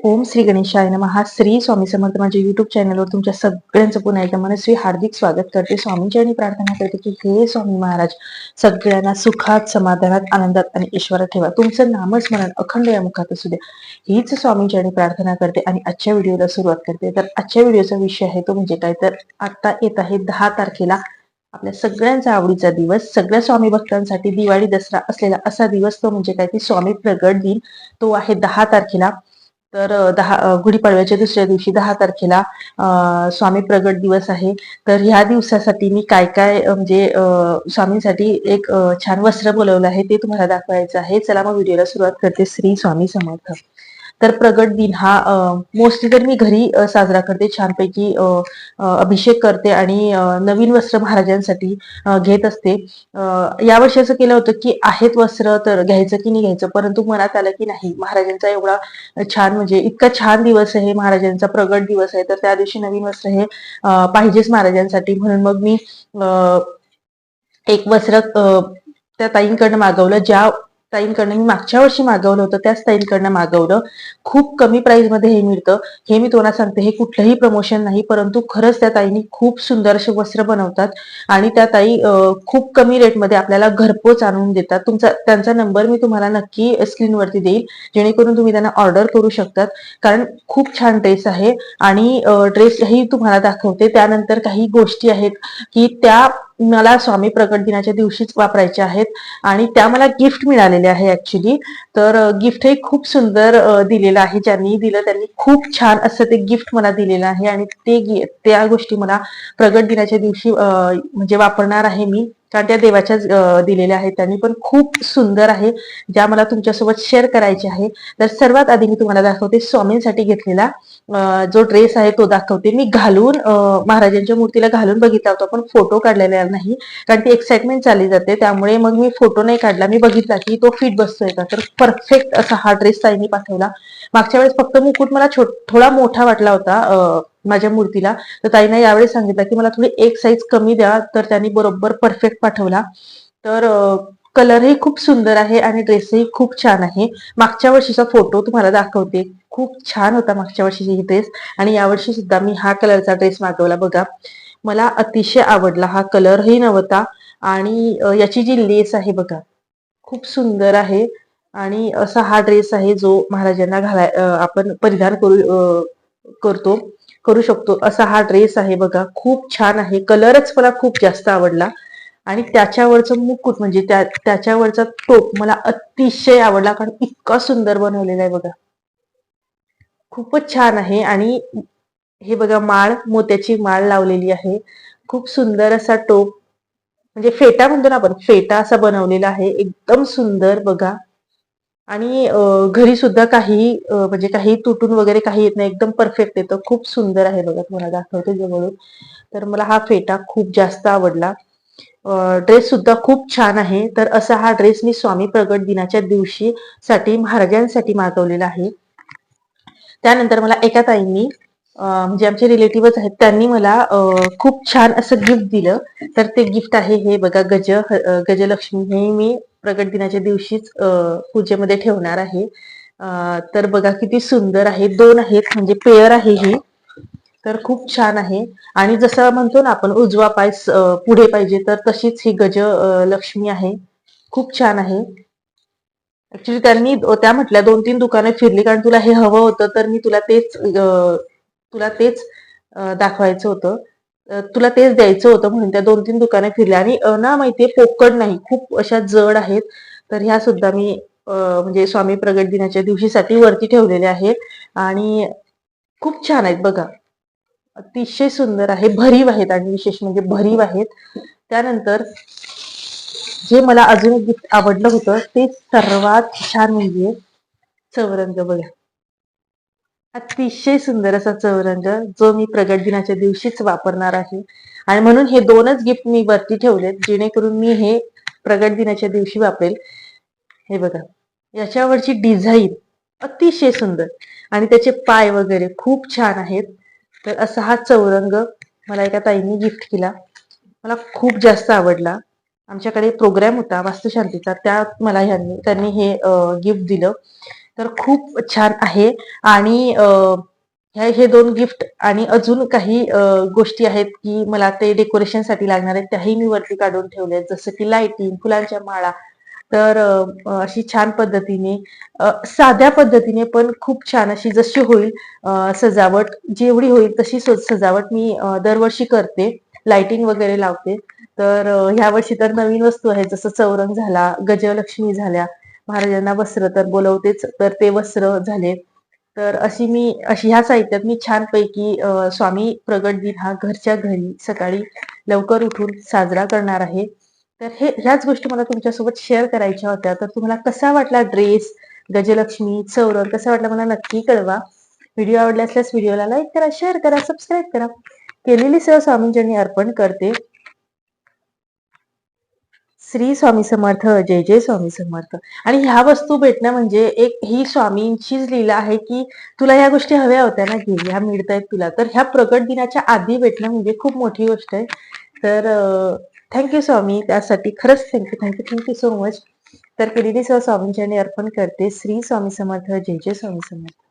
ओम श्री गणेशाय नमः. श्री स्वामी समर्थ माझ्या युट्यूब चॅनलवर तुमच्या सगळ्यांचं पुन्हा एकदा मनस्वी हार्दिक स्वागत करते. स्वामींची आणि प्रार्थना करते की हे स्वामी महाराज सगळ्यांना सुखात समाधानात आनंदात आणि ईश्वरात ठेवा. तुमचं नामस्मरण अखंड या मुखात असू द्या. हीच स्वामींची आणि प्रार्थना करते आणि आजच्या व्हिडिओला सुरुवात करते. तर आजच्या व्हिडिओचा विषय आहे तो म्हणजे काय? तर आता येत आहे दहा तारखेला आपल्या सगळ्यांचा आवडीचा दिवस. सगळ्या स्वामी भक्तांसाठी दिवाळी दसरा असलेला असा दिवस तो म्हणजे काय? ती स्वामी प्रगट दिन तो आहे दहा तारखेला. तर दहा गुढीपाडव्याच्या दुसऱ्या दिवशी दहा तारखेला स्वामी प्रगट दिवस आहे. तर ह्या दिवसासाठी मी काय काय म्हणजे स्वामींसाठी एक छान वस्त्र बोलवलं आहे ते तुम्हाला दाखवायचं आहे. चला मग व्हिडिओला सुरुवात करते श्री स्वामी समर्थ. तर प्रगट दिन हा मोस्टली तर मी घरी साजरा करते. छानपैकी अभिषेक करते आणि नवीन वस्त्र महाराजांसाठी घेत असते. या यावर्षी असं केलं होतं की आहेत वस्त्र तर घ्यायचं की नाही घ्यायचं परंतु मनात आलं की नाही. महाराजांचा एवढा छान म्हणजे इतका छान दिवस आहे महाराजांचा प्रगट दिवस आहे. तर त्या दिवशी नवीन वस्त्र हे पाहिजेच महाराजांसाठी. म्हणून मग मी एक वस्त्र त्या ताईंकडनं मागवलं ज्या ताईंकडनं मी मागच्या वर्षी मागवलं होतं त्याच ताईंकडनं मागवलं. खूप कमी प्राइसमध्ये हे मिळतं. हे मी तुम्हाला सांगते हे कुठलंही प्रमोशन नाही परंतु खरंच त्या ताईंनी खूप सुंदर असे वस्त्र बनवतात आणि त्या ताई खूप कमी रेटमध्ये आपल्याला घरपोच आणून देतात. तुमचा त्यांचा नंबर मी तुम्हाला नक्की स्क्रीनवरती देईल जेणेकरून तुम्ही त्यांना ऑर्डर करू शकतात. कारण खूप छान ड्रेस आहे आणि ड्रेस ही तुम्हाला दाखवते. त्यानंतर काही गोष्टी आहेत की त्या मला स्वामी प्रकट दिनाच्या दिवशीच वापरायच्या आहेत. आणि त्या मला गिफ्ट मिळालेले आहे ऍक्च्युली तर गिफ्ट हे खूप सुंदर दिलेलं आहे. ज्यांनी दिलं त्यांनी खूप छान असं ते गिफ्ट मला दिलेलं आहे. आणि ते गि- त्या गोष्टी मला प्रगट दिनाच्या दिवशी म्हणजे वापरणार आहे मी. कारण त्या देवाच्याच दिलेल्या आहेत. त्यांनी पण खूप सुंदर आहे ज्या मला तुमच्यासोबत शेअर करायचे आहे. तर सर्वात आधी मी तुम्हाला दाखवते स्वामींसाठी घेतलेला जो ड्रेस आहे तो दाखवते. मी घालून महाराजांच्या मूर्तीला घालून बघितला होता पण फोटो काढलेला नाही. कारण ती एक्साइटमेंट चालली जाते. त्यामुळे मग मी फोटो नाही काढला. मी बघितला की तो फिट बसतोय का? तर परफेक्ट असा हा ड्रेस ताईंनी पाठवला. मागच्या वेळेस फक्त मुकुट मला थोडा मोठा वाटला होता माझ्या मूर्तीला. तर ताईनं यावेळी सांगितलं की मला थोडी एक साईज कमी द्या. तर त्यांनी बरोबर परफेक्ट पाठवला. तर कलरही खूप सुंदर आहे आणि ड्रेसही खूप छान आहे. मागच्या वर्षीचा फोटो तुम्हाला दाखवते. खूप छान होता मागच्या वर्षीची ही ड्रेस आणि यावर्षी सुद्धा मी हा कलरचा ड्रेस मागवला. बघा मला अतिशय आवडला हा कलरही नव्हता. आणि याची जी लेस आहे बघा खूप सुंदर आहे. आणि असा हा ड्रेस आहे जो महाराजांना घालाय आपण परिधान करू करतो. करू शकतो. असा हा ड्रेस आहे बघा. खूप छान आहे. कलरच मला खूप जास्त आवडला. आणि त्याच्यावरचं मुकुट म्हणजे त्या त्याच्यावरचा टोप मला अतिशय आवडला. कारण इतका सुंदर बनवलेला आहे बघा. खूपच छान आहे. आणि हे बघा माळ मोत्याची माळ लावलेली आहे. खूप सुंदर असा टोप. म्हणजे फेटा म्हणतो ना आपण फेटा असा बनवलेला आहे. एकदम सुंदर बघा. आणि घरी सुद्धा काही म्हणजे काही तुटून वगैरे काही येत नाही. एकदम परफेक्ट येतं खूप सुंदर आहे बघा. तुम्हाला दाखवते जवळून. तर मला हा फेटा खूप जास्त आवडला. ड्रेस सुद्धा खूप छान आहे. तर असा हा ड्रेस मी स्वामी प्रगट दिनाच्या दिवशी साठी महाराजांसाठी मागवलेला आहे. त्यानंतर मला एका ताईंनी म्हणजे आमचे रिलेटिव्हच आहेत त्यांनी मला खूप छान असं गिफ्ट दिलं. तर ते गिफ्ट आहे हे बघा गज गजलक्ष्मी. हे मी प्रगट दिनाच्या दिवशीच पूजेमध्ये ठेवणार आहे. तर बघा किती सुंदर आहे. दोन आहेत म्हणजे पेअर आहे ही. तर खूप छान आहे. आणि जसं म्हणतो ना आपण उजवा पाय पुढे पाहिजे तर तशीच ही गज लक्ष्मी आहे. खूप छान आहे. ऍक्च्युली त्यांनी त्या म्हटल्या दोन तीन दुकाने फिरली कारण तुला हे हवं होतं तर मी तुला तेच तुला तेच दाखवायचं होतं. तुला तेच द्यायचं होतं म्हणून त्या दोन तीन दुकाने फिरल्या. आणि ना माहितीये पोकड नाही खूप अशा जड आहेत. तर ह्या सुद्धा मी म्हणजे स्वामी प्रगट दिनाच्या दिवशीसाठी वरती ठेवलेल्या आहेत. आणि खूप छान आहेत बघा. अतिशय सुंदर आहे भरीव आहेत आणि विशेष म्हणजे भरीव आहेत. त्यानंतर जे मला अजून गिफ्ट आवडलं होतं ते सर्वात छान म्हणजे चौरंग बघा. अतिशय सुंदर असा चौरंग जो मी प्रगट दिनाच्या दिवशीच वापरणार आहे. आणि म्हणून हे दोनच गिफ्ट मी वरती ठेवलेत जेणेकरून मी हे प्रगट दिनाच्या दिवशी वापरेल. हे बघा याच्यावरची डिझाईन अतिशय सुंदर आणि त्याचे पाय वगैरे खूप छान आहेत. तर असा हा चौरंग मला एका ताईंनी गिफ्ट केला. मला खूप जास्त आवडला. आमच्याकडे प्रोग्राम होता वास्तुशांतीचा त्यात मला ह्यांनी त्यांनी हे गिफ्ट दिलं. तर खूप छान आहे. आणि हे हे दोन गिफ्ट आणि अजून काही गोष्टी आहेत की मला ते डेकोरेशनसाठी लागणार आहेत त्याही मी वरती काढून ठेवले आहेत. जसं की लाइटिंग फुलांच्या माळा. तर अशी छान पद्धतीने साध्या पद्धतीने पण खूप छान अशी जशी होईल सजावट जेवढी होईल तशी सजावट मी दरवर्षी करते. लाइटिंग वगैरे लावते. तर ह्या वर्षी तर नवीन वस्तू आहेत जसं चौरंग झाला गजलक्ष्मी झाल्या महाराजांना वस्त्र तर बोलवतेच तर ते वस्त्र झाले. तर अशी मी अशी ह्या साहित्यात मी छानपैकी स्वामी प्रगट दिन हा घरच्या घरी सकाळी लवकर उठून साजरा करणार आहे. तर हे ह्याच गोष्टी मला तुमच्यासोबत शेअर करायच्या होत्या. तर तुम्हाला कसा वाटला ड्रेस गजलक्ष्मी चौरण कसा वाटला मला नक्की कळवा. व्हिडिओ आवडला असल्यास व्हिडिओला लाईक करा शेअर करा सबस्क्राईब करा. केलेली सेवा स्वामींच्यांनी अर्पण करते. श्री स्वामी समर्थ जय जय स्वामी समर्थ. आणि ह्या वस्तू भेटणं म्हणजे एक ही स्वामींचीच लीला आहे की तुला ह्या गोष्टी हव्या होत्या ना घे ह्या मिळतायत तुला. तर ह्या प्रकट दिनाच्या आधी भेटणं म्हणजे खूप मोठी गोष्ट आहे. तर थँक्यू स्वामी त्यासाठी खरंच thank you thank you thank you so much तर केलेली सह स्वामींच्या अर्पण करते. श्री स्वामी समर्थ जय जय स्वामी समर्थ.